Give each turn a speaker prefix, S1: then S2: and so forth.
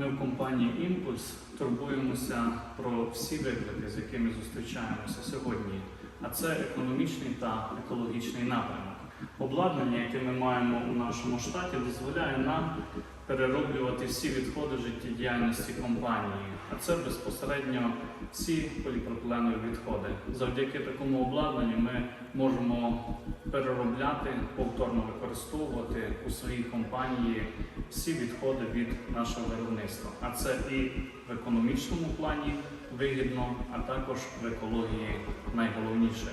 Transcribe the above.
S1: Ми в компанії Імпульс турбуємося про всі виклики, з якими зустрічаємося сьогодні. А це економічний та екологічний напрямок. Обладнання, яке ми маємо у нашому штаті, дозволяє нам перероблювати всі відходи життєдіяльності компанії, а це безпосередньо всі поліпропиленові відходи. Завдяки такому обладнанню ми можемо переробляти, повторно використовувати у своїй компанії всі відходи від нашого виробництва. А це і в економічному плані вигідно, а також в екології найголовніше.